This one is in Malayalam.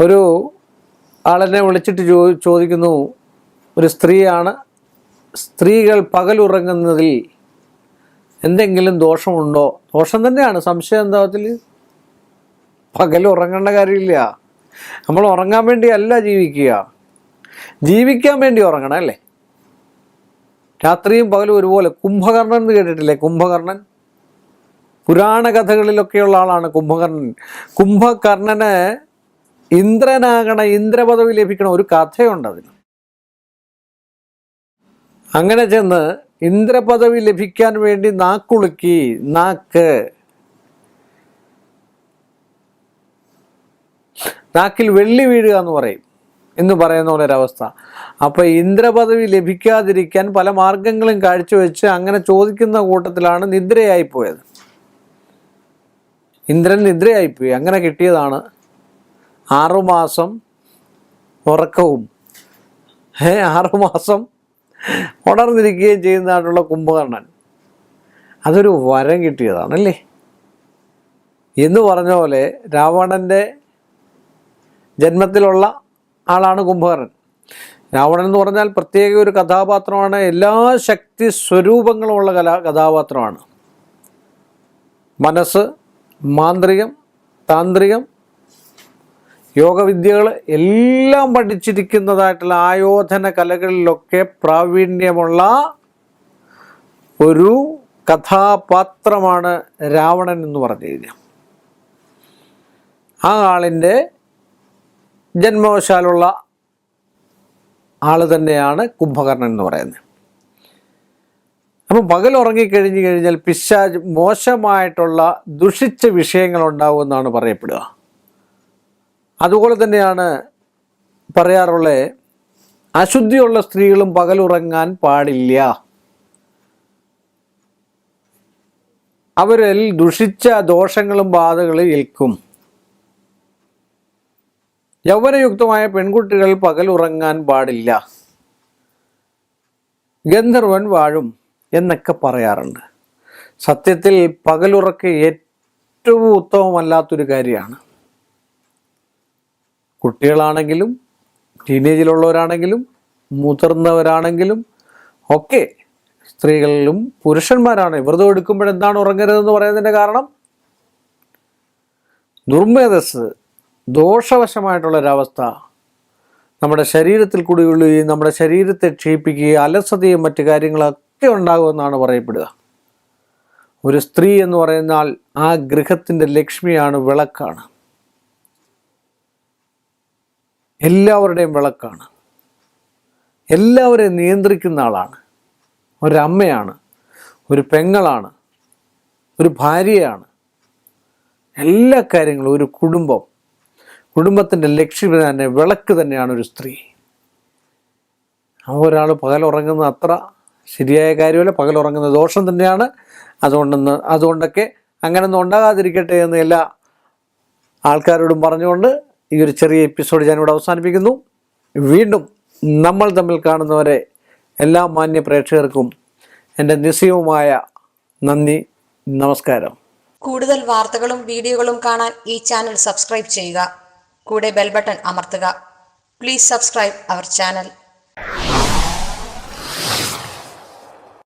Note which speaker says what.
Speaker 1: ഒരു ആളെന്നെ വിളിച്ചിട്ട് ചോ ചോദിക്കുന്നു. ഒരു സ്ത്രീയാണ്. സ്ത്രീകൾ പകലുറങ്ങുന്നതിൽ എന്തെങ്കിലും ദോഷമുണ്ടോ? ദോഷം തന്നെയാണ്. സംശയം എന്താ അതിൽ? പകൽ ഉറങ്ങേണ്ട കാര്യമില്ല. നമ്മൾ ഉറങ്ങാൻ വേണ്ടിയല്ല ജീവിക്കുക. ജീവിക്കാൻ വേണ്ടി ഉറങ്ങണം അല്ലേ? രാത്രിയും പകലും ഒരുപോലെ. കുംഭകർണൻ എന്ന് കേട്ടിട്ടില്ലേ? കുംഭകർണൻ? പുരാണ കഥകളിലൊക്കെയുള്ള ആളാണ് കുംഭകർണൻ. കുംഭകർണന് ഇന്ദ്രനാകണ ഇന്ദ്രപദവി ലഭിക്കണം ഒരു കഥയുണ്ട് അതിന്. അങ്ങനെ ചെന്ന് ഇന്ദ്രപദവി ലഭിക്കാൻ വേണ്ടി നാക്കുളുക്കി നാക്ക്. നാക്കിൽ വെള്ളി വീഴുക എന്ന് പറയും. എന്ന് പറയുന്ന പോലെ ഒരവസ്ഥ. അപ്പോൾ ഇന്ദ്രപദവി ലഭിക്കാതിരിക്കാൻ പല മാർഗങ്ങളും കാഴ്ചവെച്ച് അങ്ങനെ ചോദിക്കുന്ന കൂട്ടത്തിലാണ് നിദ്രയായിപ്പോയത്. ഇന്ദ്രൻ നിദ്രയായിപ്പോയി. അങ്ങനെ കിട്ടിയതാണ് ആറുമാസം ഉറക്കവും. ആറുമാസം ഉണർന്നിരിക്കുകയും ചെയ്യുന്നതായിട്ടുള്ള കുംഭകർണൻ. അതൊരു വരം കിട്ടിയതാണല്ലേ? എന്ന് പറഞ്ഞ പോലെ രാവണന്റെ ജന്മത്തിലുള്ള ആളാണ് കുംഭകർണൻ. രാവണൻ എന്ന് പറഞ്ഞാൽ പ്രത്യേക ഒരു കഥാപാത്രമാണ്. എല്ലാ ശക്തി സ്വരൂപങ്ങളുമുള്ള കലാ കഥാപാത്രമാണ്. മനസ്സ് മാന്ത്രികം താന്ത്രികം യോഗവിദ്യകൾ എല്ലാം പഠിച്ചിരിക്കുന്നതായിട്ടുള്ള ആയോധന കലകളിലൊക്കെ പ്രാവീണ്യമുള്ള ഒരു കഥാപാത്രമാണ് രാവണൻ എന്ന് പറഞ്ഞു കഴിഞ്ഞാൽ. ആ ആളിന്റെ ജന്മവശാലുള്ള ആൾ തന്നെയാണ് കുംഭകർണൻ എന്ന് പറയുന്നത്. അപ്പം പകൽ ഉറങ്ങിക്കഴിഞ്ഞു കഴിഞ്ഞാൽ പിശാജ് മോശമായിട്ടുള്ള ദുഷിച്ച വിഷയങ്ങൾ ഉണ്ടാവുമെന്നാണ് പറയപ്പെടുക. അതുപോലെ തന്നെയാണ് പറയാറുള്ളത് അശുദ്ധിയുള്ള സ്ത്രീകളും പകലുറങ്ങാൻ പാടില്ല. അവരിൽ ദുഷിച്ച ദോഷങ്ങളും ബാധകളും ഏൽക്കും. യൗവനയുക്തമായ പെൺകുട്ടികൾ പകലുറങ്ങാൻ പാടില്ല. ഗന്ധർവൻ വാഴും എന്നൊക്കെ പറയാറുണ്ട്. സത്യത്തിൽ പകലുറക്ക് ഏറ്റവും ഉത്തമമല്ലാത്തൊരു കാര്യമാണ്. കുട്ടികളാണെങ്കിലും ടീനേജിലുള്ളവരാണെങ്കിലും മുതിർന്നവരാണെങ്കിലും ഒക്കെ സ്ത്രീകളിലും പുരുഷന്മാരാണ്. വ്രതം എടുക്കുമ്പോഴെന്താണ് ഉറങ്ങരുതെന്ന് പറയുന്നതിന്റെ കാരണം? ദുർമേധസ് ദോഷവശമായിട്ടുള്ളൊരവസ്ഥ. നമ്മുടെ ശരീരത്തിൽ കൂടി ഉള്ളുകയും നമ്മുടെ ശരീരത്തെ ക്ഷയിപ്പിക്കുകയും അലസതയും മറ്റു കാര്യങ്ങളൊക്കെ ഉണ്ടാകുമെന്നാണ് പറയപ്പെടുക. ഒരു സ്ത്രീ എന്ന് പറയുന്നാൽ ആ ഗൃഹത്തിന്റെ ലക്ഷ്മിയാണ് വിളക്കാണ്. എല്ലാവരുടെയും വിളക്കാണ്. എല്ലാവരെയും നിയന്ത്രിക്കുന്ന ആളാണ്. ഒരമ്മയാണ് ഒരു പെങ്ങളാണ് ഒരു ഭാര്യയാണ്. എല്ലാ കാര്യങ്ങളും ഒരു കുടുംബം. കുടുംബത്തിന്റെ ലക്ഷ്യം തന്നെ വിളക്ക് തന്നെയാണ് ഒരു സ്ത്രീ. ആ ഒരാൾ പകലുറങ്ങുന്നത് അത്ര ശരിയായ കാര്യമല്ല. പകലുറങ്ങുന്ന ദോഷം തന്നെയാണ്. അതുകൊണ്ടെന്ന് അതുകൊണ്ടൊക്കെ അങ്ങനെയൊന്നും ഉണ്ടാകാതിരിക്കട്ടെ എന്ന് എല്ലാ ആൾക്കാരോടും പറഞ്ഞുകൊണ്ട് ഈ ഒരു ചെറിയ എപ്പിസോഡ് ഞാനിവിടെ അവസാനിപ്പിക്കുന്നു. വീണ്ടും നമ്മൾ തമ്മിൽ കാണുന്നവരെ എല്ലാ മാന്യ പ്രേക്ഷകർക്കും എന്റെ നിസ്സയവുമായ നന്ദി. നമസ്കാരം.
Speaker 2: കൂടുതൽ വാർത്തകളും വീഡിയോകളും കാണാൻ ഈ ചാനൽ സബ്സ്ക്രൈബ് ചെയ്യുക. കൂടെ ബെൽബട്ടൺ അമർത്തുക. Please subscribe our channel.